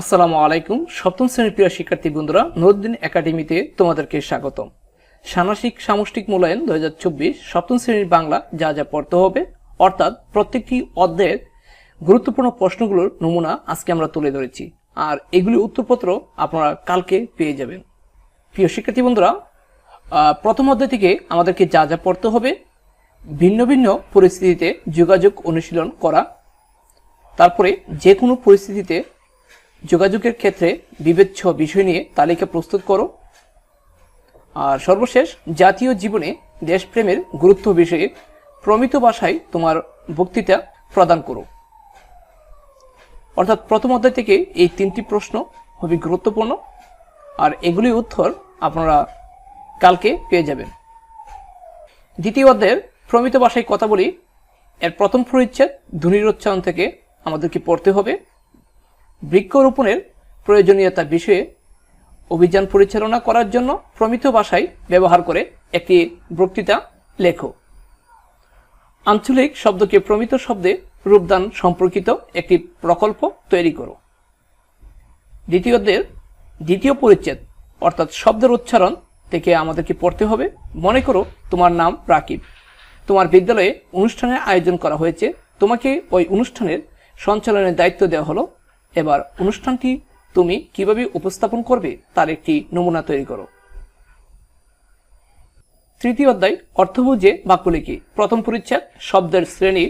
আসসালামু আলাইকুম। সপ্তম শ্রেণির প্রিয় শিক্ষার্থী বন্ধুরা নুরুদ্দিন একাডেমিতে তোমাদেরকে স্বাগতম। সামাসিক সামষ্টিক মূল্যায়ন দু হাজার চব্বিশ সপ্তম শ্রেণির বাংলা যা যা পড়তে হবে, অর্থাৎ প্রত্যেকটি অধ্যায়ের গুরুত্বপূর্ণ প্রশ্নগুলোর নমুনা আজকে আমরা তুলে ধরেছি। আর এগুলি উত্তরপত্র আপনারা কালকে পেয়ে যাবেন। প্রিয় শিক্ষার্থী বন্ধুরা প্রথম অধ্যায় থেকে আমাদেরকে যা যা পড়তে হবে, ভিন্ন ভিন্ন পরিস্থিতিতে যোগাযোগ অনুশীলন করা, তারপরে যে কোনো পরিস্থিতিতে যোগাযোগের ক্ষেত্রে বিবেচ্য বিষয় নিয়ে তালিকা প্রস্তুত করো। আর সর্বশেষ, জাতীয় জীবনে দেশপ্রেমের গুরুত্ব বিষয়ে প্রমিত ভাষায় তোমার বক্তৃতা প্রদান করো। অর্থাৎ প্রথম অধ্যায় থেকে এই তিনটি প্রশ্ন খুবই গুরুত্বপূর্ণ। আর এগুলি উত্তর আপনারা কালকে পেয়ে যাবেন। দ্বিতীয় অধ্যায়ের প্রমিত ভাষায় কথা বলি। এর প্রথম পরিচ্ছেদ ধ্বনির উচ্চারণ থেকে আমাদেরকে পড়তে হবে। বৃক্ষরোপণের প্রয়োজনীয়তা বিষয়ে অভিযান পরিচালনা করার জন্য প্রমিত ভাষায় ব্যবহার করে একটি বক্তৃতা লেখো। আঞ্চলিক শব্দকে প্রমিত শব্দে রূপদান সম্পর্কিত একটি প্রকল্প তৈরি করো। দ্বিতীয়দের দ্বিতীয় পরিচ্ছেদ, অর্থাৎ শব্দের উচ্চারণ থেকে আমাদেরকে পড়তে হবে। মনে করো তোমার নাম রাকিব। তোমার বিদ্যালয়ে অনুষ্ঠানের আয়োজন করা হয়েছে। তোমাকে ওই অনুষ্ঠানের সঞ্চালনের দায়িত্ব দেওয়া হলো এবার অনুষ্ঠানটি তুমি কীভাবে উপস্থাপন করবে তার একটি নমুনা তৈরি করো। তৃতীয় অধ্যায় অর্থ বুঝে বাক্য লিখি প্রথম পরিচ্ছেদ, শব্দের শ্রেণি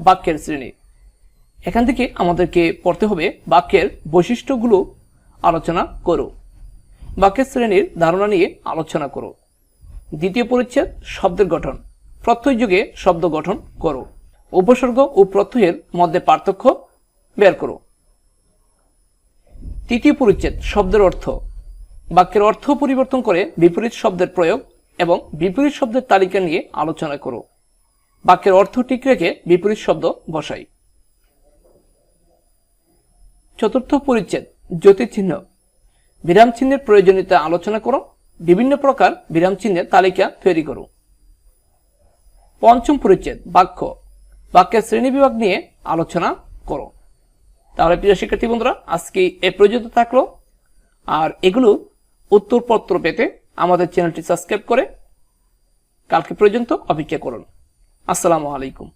বাক্যের শ্রেণি। এখান থেকে আমাদেরকে পড়তে হবে বাক্যের বৈশিষ্ট্যগুলো আলোচনা করো। বাক্যের শ্রেণির ধারণা নিয়ে আলোচনা করো। দ্বিতীয় পরিচ্ছেদ, শব্দের গঠন। প্রত্যয় যুগে শব্দ গঠন করো। উপসর্গ ও প্রত্যয়ের মধ্যে পার্থক্য বের করো। তৃতীয় পরিচ্ছেদ শব্দের অর্থ। বাক্যের অর্থ পরিবর্তন করে বিপরীত শব্দের প্রয়োগ এবং বিপরীত শব্দের তালিকা নিয়ে আলোচনা করো। বাক্যের অর্থ ঠিক রেখে বিপরীত শব্দ বসাই। চতুর্থ পরিচ্ছেদ জ্যোতিচিহ্ন বিরাম চিহ্নের প্রয়োজনীয়তা আলোচনা করো। বিভিন্ন প্রকার বিরাম চিহ্নের তালিকা তৈরি করো। পঞ্চম পরিচ্ছেদ বাক্য। বাক্যের শ্রেণীবিভাগ নিয়ে আলোচনা করো। তাহলে প্রিয় শিক্ষার্থী বন্ধুরা, আজকে এ পর্যন্ত থাকল। আর এগুলো উত্তরপত্র পেতে আমাদের চ্যানেলটি সাবস্ক্রাইব করে কালকে পর্যন্ত অপেক্ষা করুন। আসসালামু আলাইকুম।